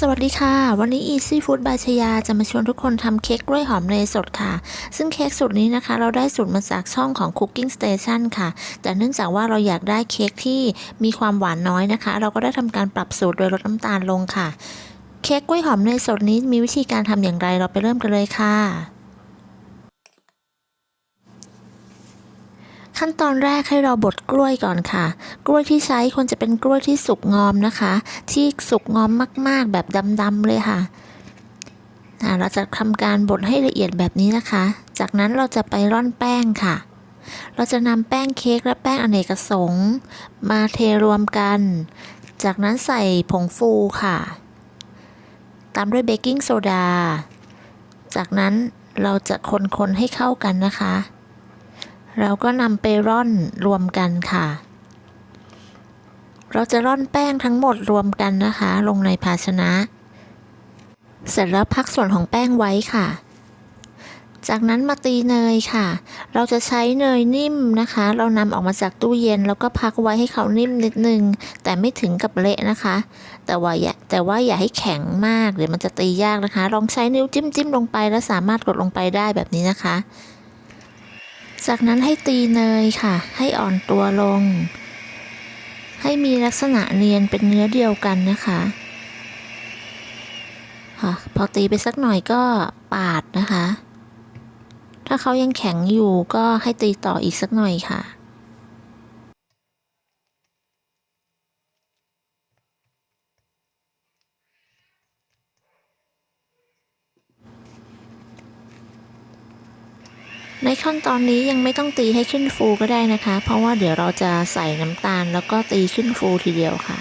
สวัสดีค่ะ วันนี้ Easy Food by ชยาจะมาชวนทุกคนทำเค้กกล้วยหอมเนยสดค่ะ ซึ่งเค้กสูตรนี้นะคะ เราได้สูตรมาจากช่องของ Cooking Station ค่ะ แต่เนื่องจากว่าเราอยากได้เค้กที่มีความหวานน้อยนะคะ เราก็ได้ทำการปรับสูตรโดยลดน้ำตาลลงค่ะ เค้กกล้วยหอมเนยสดนี้มีวิธีการทำอย่างไรเราไปเริ่มกันเลยค่ะ ขั้นตอนแรกให้เราบดกล้วยก่อนค่ะ กล้วยที่ใช้ควรจะเป็นกล้วยที่สุกงอมนะคะ ที่สุกงอมมากๆ แบบดำๆเลยค่ะเราจะทำการบดให้ละเอียดแบบนี้นะคะ จากนั้นเราจะไปร่อนแป้งค่ะ เราจะนำแป้งเค้กและแป้งอเนกประสงค์มาเทรวมกัน จากนั้นใส่ผงฟูค่ะ ตามด้วยเบกกิ้งโซดา จากนั้นเราจะคนๆให้เข้ากันนะคะ เราก็นำไปร่อนรวมกันค่ะ เราจะร่อนแป้งทั้งหมดรวมกันนะคะ ลงในภาชนะ เสร็จแล้วพักส่วนของแป้งไว้ค่ะ จากนั้นมาตีเนยค่ะ เราจะใช้เนยนิ่มนะคะ เรานำออกมาจากตู้เย็น แล้วก็พักไว้ให้เขานิ่มนิดนึง แต่ไม่ถึงกับเละนะคะ แต่ว่าอย่าแต่ว่าอย่าให้แข็งมากเดี๋ยวมันจะตียากนะคะ ลองใช้นิ้วจิ้มจิ้มลงไป แล้วสามารถกดลงไปได้แบบนี้นะคะ จากนั้นให้ตีเนยค่ะ ให้อ่อนตัวลง ให้มีลักษณะเนียนเป็นเนื้อเดียวกันนะคะ ค่ะ พอตีไปสักหน่อยก็ปาดนะคะ ถ้าเขายังแข็งอยู่ก็ให้ตีต่ออีกสักหน่อยค่ะ ขั้นตอนนี้ยังไม่ต้องตีให้ขึ้นฟูก็ได้นะคะ เพราะว่าเดี๋ยวเราจะใส่น้ำตาลแล้วก็ตีขึ้นฟูทีเดียวค่ะ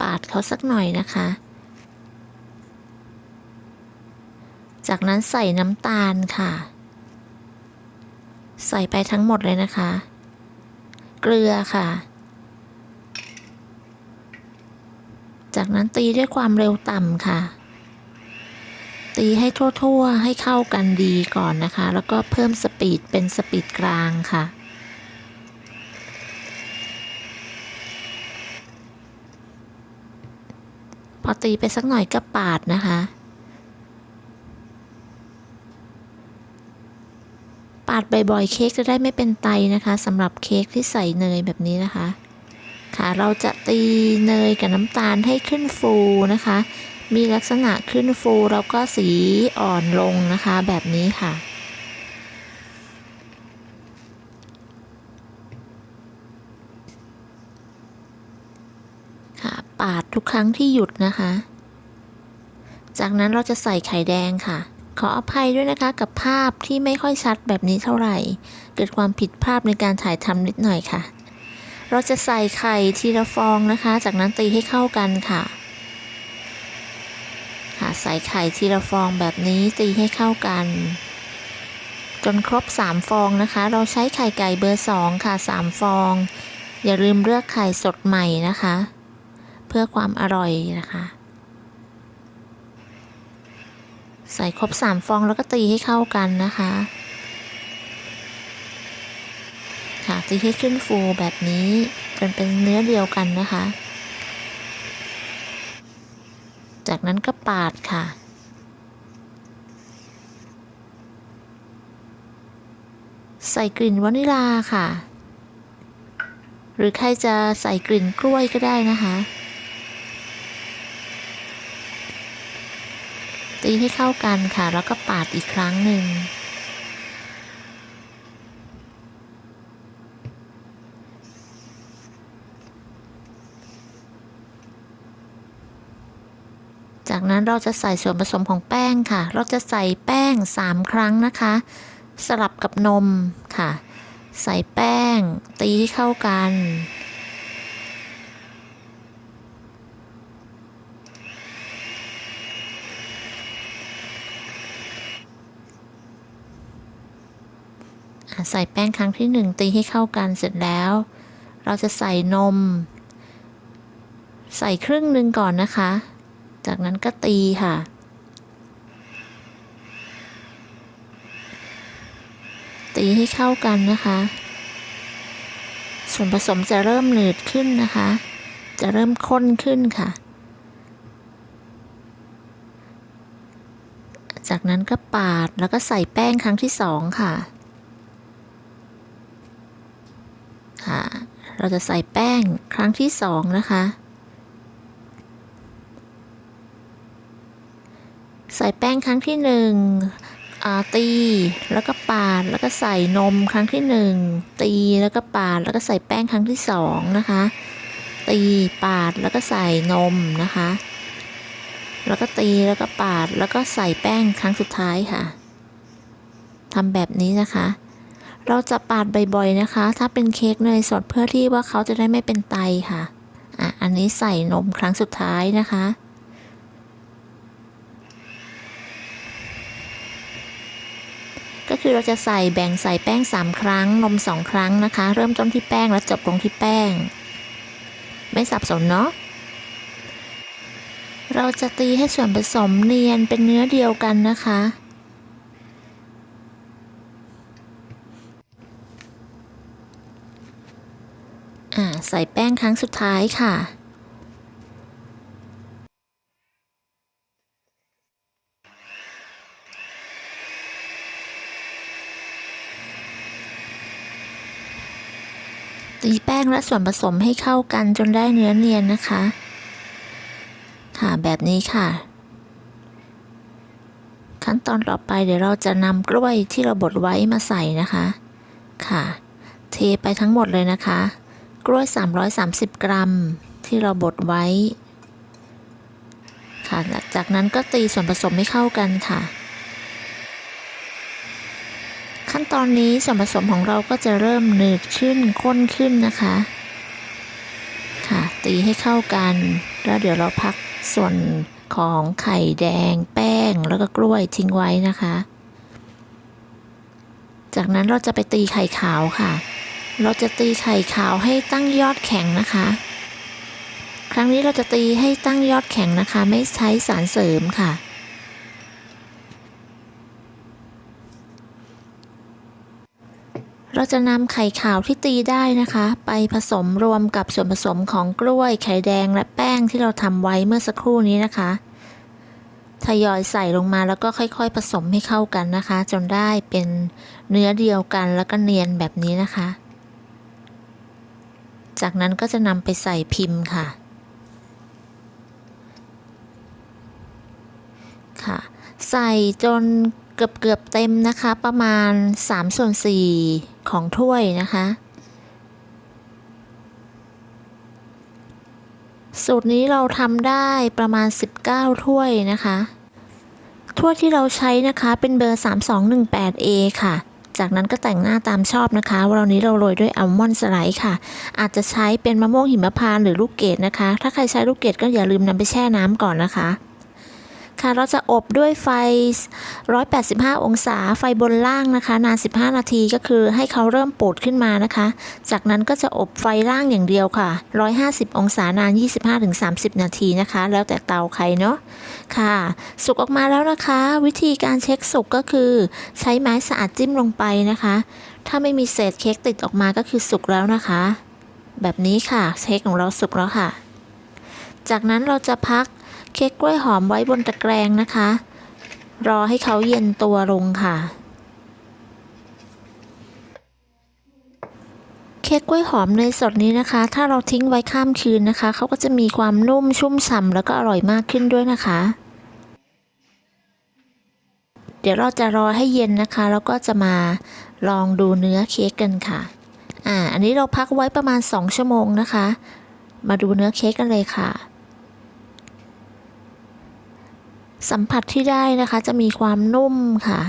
ปาดเขาสักหน่อยนะคะ จากนั้นใส่น้ำตาลค่ะ ใส่ไปทั้งหมดเลยนะคะ เกลือค่ะ จากนั้นตีด้วยความเร็วต่ำค่ะ ตีให้ทั่วๆให้เข้ากันดีก่อนนะคะ แล้วก็เพิ่มสปีดเป็นสปีดกลางค่ะพอตีไปสักหน่อยก็ปาดนะคะ ปาดบ่อยๆ เค้กจะได้ไม่เป็นไตนะคะสำหรับเค้กที่ใส่เนยแบบนี้นะคะ ค่ะ เราจะตีเนยกับน้ำตาลให้ขึ้นฟูนะคะ มีลักษณะขึ้นฟูแล้วก็สีอ่อนลงนะคะ แบบนี้ค่ะ ค่ะปาดทุกครั้งที่หยุดนะคะ จากนั้นเราจะใส่ไข่แดงค่ะ ขออภัยด้วยนะคะกับภาพที่ไม่ค่อยชัดแบบนี้เท่าไหร่ เกิดความผิดพลาดในการถ่ายทำนิดหน่อยค่ะ เราจะใส่ไข่ทีละฟองนะคะ จากนั้นตีให้เข้ากันค่ะค่ะใส่ไข่ทีละฟองแบบนี้ตีให้เข้ากัน จนครบ 3 ฟองนะคะ เราใช้ไข่ไก่เบอร์ 2 ค่ะ 3 ฟอง อย่าลืมเลือกไข่สดใหม่นะคะ เพื่อความอร่อยนะคะ ใส่ครบ 3 ฟองแล้วก็ตีให้เข้ากันนะคะ ค่ะตีให้ขึ้นฟูแบบนี้จนเป็นเนื้อเดียวกันนะคะ จากนั้นก็ปาดค่ะใส่กลิ่นวานิลาค่ะ หรือใครจะใส่กลิ่นกล้วยก็ได้นะคะ ตีให้เข้ากันค่ะ แล้วก็ปาดอีกครั้งหนึ่ง จากนั้นเราจะใส่ส่วนผสมของแป้งค่ะ เราจะใส่แป้ง 3 ครั้งนะคะ สลับกับนมค่ะ ใส่แป้ง ตีให้เข้ากันใส่แป้งครั้งที่หนึ่งตีให้เข้ากันเสร็จแล้ว เราจะใส่นม ใส่ครึ่งหนึ่งก่อนนะคะ จากนั้นก็ตีค่ะ ตีให้เข้ากันนะคะ ส่วนผสมจะเริ่มหนืดขึ้นนะคะ จะเริ่มข้นขึ้นค่ะ จากนั้นก็ปาดแล้วก็ใส่แป้งครั้งที่สองค่ะค่ะเราจะใส่แป้งครั้งที่สองนะคะ ใส่แป้งครั้งที่หนึ่งตีแล้วก็ปาดแล้วก็ใส่นมครั้งที่หนึ่งตีแล้วก็ปาดแล้วก็ใส่แป้งครั้งที่สองนะคะ ตีปาดแล้วก็ใส่นมนะคะ แล้วก็ตีแล้วก็ปาดแล้วก็ใส่แป้งครั้งสุดท้ายค่ะทำแบบนี้นะคะ เราจะปาดบ่อยๆนะคะ ถ้าเป็นเค้กเนยสดเพื่อที่ว่าเขาจะได้ไม่เป็นไตค่ะอะ อันนี้ใส่นมครั้งสุดท้ายนะคะ คือเราจะใส่แบ่งใส่แป้ง 3 ครั้ง นม 2 ครั้งนะคะ เริ่มต้นที่แป้งแล้วจบลงที่แป้ง ไม่สับสนเนาะเราจะตีให้ส่วนผสมเนียนเป็นเนื้อเดียวกันนะคะ ใส่แป้งครั้งสุดท้ายค่ะ งและส่วนผสมให้เข้ากันจนได้เนื้อเนียนนะคะ ค่ะแบบนี้ค่ะ ขั้นตอนต่อไปเดี๋ยวเราจะนำกล้วยที่เราบดไว้มาใส่นะคะ ค่ะ เทไปทั้งหมดเลยนะคะ กล้วย 330 กรัม ที่เราบดไว้ ค่ะ จากนั้นก็ตีส่วนผสมให้เข้ากันค่ะ ขั้นตอนนี้ส่วนผสมของเราก็จะเริ่มหนืดขึ้นข้นขึ้นนะคะ ค่ะ ตีให้เข้ากัน แล้วเดี๋ยวเราพักส่วนของไข่แดง แป้งแล้วก็กล้วยทิ้งไว้นะคะ จากนั้นเราจะไปตีไข่ขาวค่ะ เราจะตีไข่ขาวให้ตั้งยอดแข็งนะคะ ครั้งนี้เราจะตีให้ตั้งยอดแข็งนะคะ ไม่ใช้สารเสริมค่ะ เราจะนำไข่ขาวที่ตีได้นะคะ ไปผสมรวมกับส่วนผสมของกล้วย ไข่แดงและแป้งที่เราทำไว้เมื่อสักครู่นี้นะคะ ทยอยใส่ลงมาแล้วก็ค่อย ๆ ผสมให้เข้ากันนะคะ จนได้เป็นเนื้อเดียวกันแล้วก็เนียนแบบนี้นะคะ จากนั้นก็จะนำไปใส่พิมพ์ค่ะ ค่ะ ใส่จน กือบเกือบเต็มนะคะ ประมาณ3ส่วน4ของถ้วยนะคะ สูตรนี้เราทำได้ประมาณ 19 ถ้วยนะคะ ถ้วยที่เราใช้นะคะเป็นเบอร์ 3218A ค่ะ จากนั้นก็แต่งหน้าตามชอบนะคะ วันนี้เราโรยด้วยอัลมอนด์สไลด์ค่ะ อาจจะใช้เป็นมะม่วงหิมพานต์หรือลูกเกดนะคะ ถ้าใครใช้ลูกเกดก็อย่าลืมนำไปแช่น้ำก่อนนะคะะคะ เราจะอบด้วยไฟ 185 องศา ไฟบนล่างนะคะ นาน 15 นาทีก็คือให้เขาเริ่มปูดขึ้นมานะคะ จากนั้นก็จะอบไฟล่างอย่างเดียวค่ะ 150 องศานาน 25-30 นาทีนะคะ แล้วแต่เตาใครเนาะค่ะ สุกออกมาแล้วนะคะ วิธีการเช็คสุกก็คือ ใช้ไม้สะอาดจิ้มลงไปนะคะ ถ้าไม่มีเศษเค้กติดออกมาก็คือสุกแล้วนะคะ แบบนี้ค่ะเค้กของเราสุกแล้วค่ะจากนั้นเราจะพัก เค้กกล้วยหอมไว้บนตะแกรงนะคะ รอให้เขาเย็นตัวลงค่ะ เค้กกล้วยหอมเนยสดนี้นะคะ ถ้าเราทิ้งไว้ข้ามคืนนะคะ เขาก็จะมีความนุ่มชุ่มฉ่ำแล้วก็อร่อยมากขึ้นด้วยนะคะ เดี๋ยวเราจะรอให้เย็นนะคะ แล้วก็จะมาลองดูเนื้อเค้กกันค่ะ อ่า อันนี้เราพักไว้ประมาณ 2 ชั่วโมงนะคะ มาดูเนื้อเค้กกันเลยค่ะ สัมผัสที่ได้นะคะจะมีความนุ่มค่ะ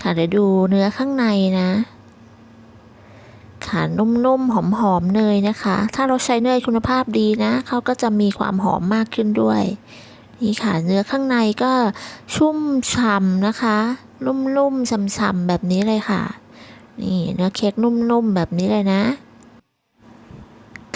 ค่ะเดี๋ยวดูเนื้อข้างในนะค่ะนุ่มๆหอมๆเนยนะคะ ถ้าเราใช้เนยคุณภาพดีนะเขาก็จะมีความหอมมากขึ้นด้วย นี่ค่ะเนื้อข้างในก็ชุ่มฉ่ำนะคะนุ่มๆฉ่ำๆแบบนี้เลยค่ะ นี่เนื้อเค้กนุ่มๆแบบนี้เลยนะ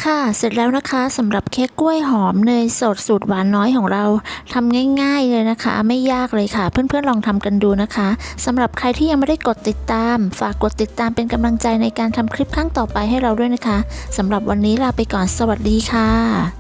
ค่ะเสร็จแล้วนะคะสำหรับเค้กกล้วยหอมเนยสดสูตรหวานน้อยของเราทำง่ายๆเลยนะคะ ไม่ยากเลยค่ะ เพื่อนๆลองทำกันดูนะคะสำหรับใครที่ยังไม่ได้กดติดตาม ฝากกดติดตามเป็นกำลังใจในการทำคลิปครั้งต่อไปให้เราด้วยนะคะสำหรับวันนี้ลาไปก่อนสวัสดีค่ะ